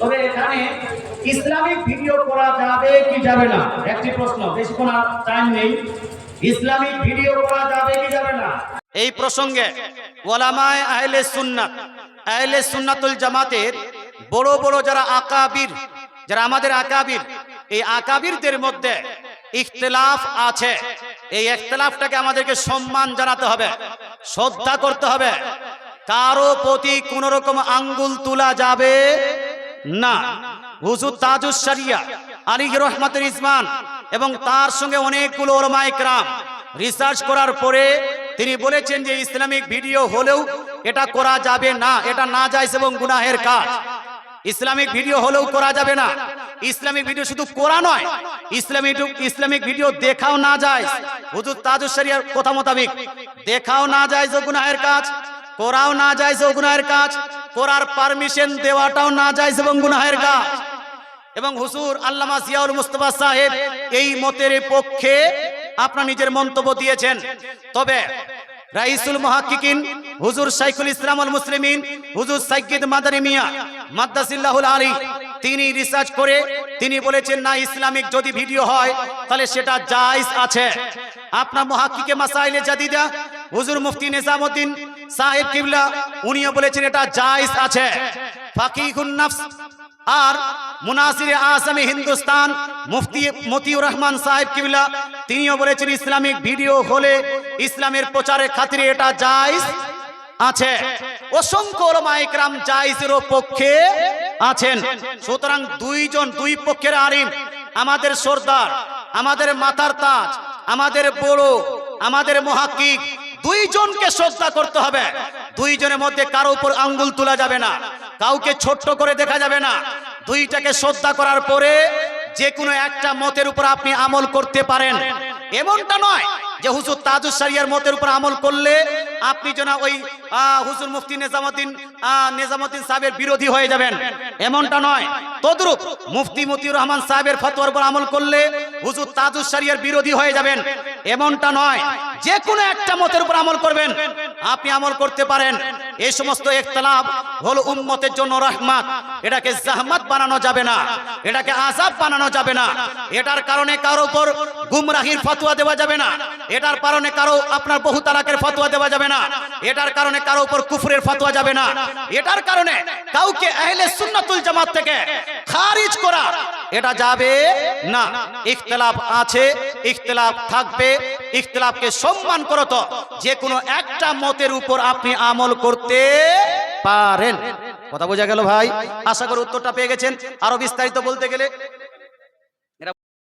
তবে এখানে Islamic video করা যাবে কি যাবে না? একটি প্রশ্ন বেশিক্ষণ টাইম নেই। ইসলামিক ভিডিও করা যাবে কি যাবে না? এই প্রসঙ্গে ওলামায় আহলে সুন্নাত, আহলে সুন্নাতুল জামাতের বড় বড় যারা আকাবির, যারা আমাদের আকাবির, এই আকাবিরদের মধ্যে ইখতলাফ আছে। এই ইখতলাফটাকে আমাদেরকে সম্মান জানাতে হবে, শ্রদ্ধা করতে হবে। কারও প্রতি কোন রকম আঙ্গুল তোলা যাবে না। হুজুর তাজুস সারিয়া আলী রহমাতুল ইসমান এবং তার সঙ্গে অনেকগুলো ওরমাইকরাম রিসার্চ করার পরে তিনি বলেছেন যে ইসলামিক ভিডিও হলেও এটা করা যাবে না, এটা না যায় এবং গুনাহের কাজ। ইসলামিক ভিডিও হলেও করা যাবে না। ইসলামিক ভিডিও শুধু করা নয়, ইসলামিক ইসলামিক ভিডিও দেখাও না যায়। হুজুর তাজুস শরিয়ার কথা মোতাবেক দেখাও না যায় যে গুনাহের কাজ। করাও না যায় যে গুনাহের কাজ করার পারমিশন দেওয়াটাও না যায় এবং গুনাহের কাজ। এবং হুজুর আল্লামা জিয়াউল মুস্তফা সাহেব এই মতের পক্ষে আপনার নিজের মন্তব্য দিয়েছেন। তবে রাইসুল মুহাক্কিকিন, হুজুর সাইকুল ইসলাম আল মুসলিমিন, হুজুর সাইকিদ মাদানী মিয়া, মাদ্দাসিল্লাহুল আলী, তিনি রিসার্চ করে তিনি বলেছেন, না, ইসলামিক যদি ভিডিও হয়, তাহলে সেটা জায়েজ আছে। আপনার মুহাক্কিকে মাসাইলে জাদিদা হুজুর মুফতি নিজামউদ্দিন সাহেব কিবলা, উনিও বলেছেন এটা জায়েজ আছে। ফাকিহুন নফস। আর মুনাসির আসামি হিন্দুস্তান মুফতি মতিউর রহমান সাহেব কিবলা, তিনিও বলেছেন ইসলামিক ভিডিও হলে ইসলামের প্রচারের খাতিরে এটা জায়েজ আছে। অসংখ্য ওলামাইকরাম জায়েজের পক্ষে আছেন। সুতরাং দুইজন, দুই পক্ষের আলিম, আমাদের সর্দার, আমাদের মাথার তাজ, আমাদের বড়, আমাদের মহাকিক দুইজনকে শ্রদ্ধা করতে হবে। দুইজনের মধ্যে কারও উপর আঙ্গুল তোলা যাবে না। কাউকে ছোট্ট করে দেখা যাবে না। দুইটাকে শ্রদ্ধা করার পরে যে কোনো একটা মতের উপর আপনি আমল করতে পারেন। এমনটা নয় যে হুজুর তাজুস সারিয়ার মতের উপর আমল করলে আপনি যেন ওই হুজুর মুফতি নিজামুদ্দিন নিজামুদ্দিন সাহেবের বিরোধী হয়ে যাবেন। এমনটা নয়। তদ্রুপ মুফতি মতিউর রহমান সাহেবের ফতোয়ার উপর আমল করলে হুজুর তাজুস সারিয়ার বিরোধী হয়ে যাবেন। এমনটা নয়। যে কোনো একটা মতের উপর আমল করবেন। আপনি আমল করতে পারেন। এই সমস্ত ইখতলাফ হলো উম্মতের জন্য রহমত। এটাকে জাহমাত বানানো যাবে না। এটাকে আজাব বানানো যাবে না। এটার কারণে কারও উপর গুমরাহির ফতোয়া দেওয়া যাবে না। এটার কারণে কারও আপনার বহু তালাকের ফতোয়া দেওয়া যাবে না। এটার কারণে কারও উপর কুফরের ফতোয়া যাবে না। এটার কারণে কাউকে আহলে সুন্নাতুল জামাত থেকে খারিজ করা, এটা যাবে না। ইখতলাফ আছে। ইখতলাফ থাকবে, ইখতলাফকে সম্মান করো তো। যে কোনো একটা মতের উপর আপনি আমল করতে পারেন। কথা বোঝা গেল ভাই? আশা করি উত্তরটা পেয়ে গেছেন। আরও বিস্তারিত বলতে গেলে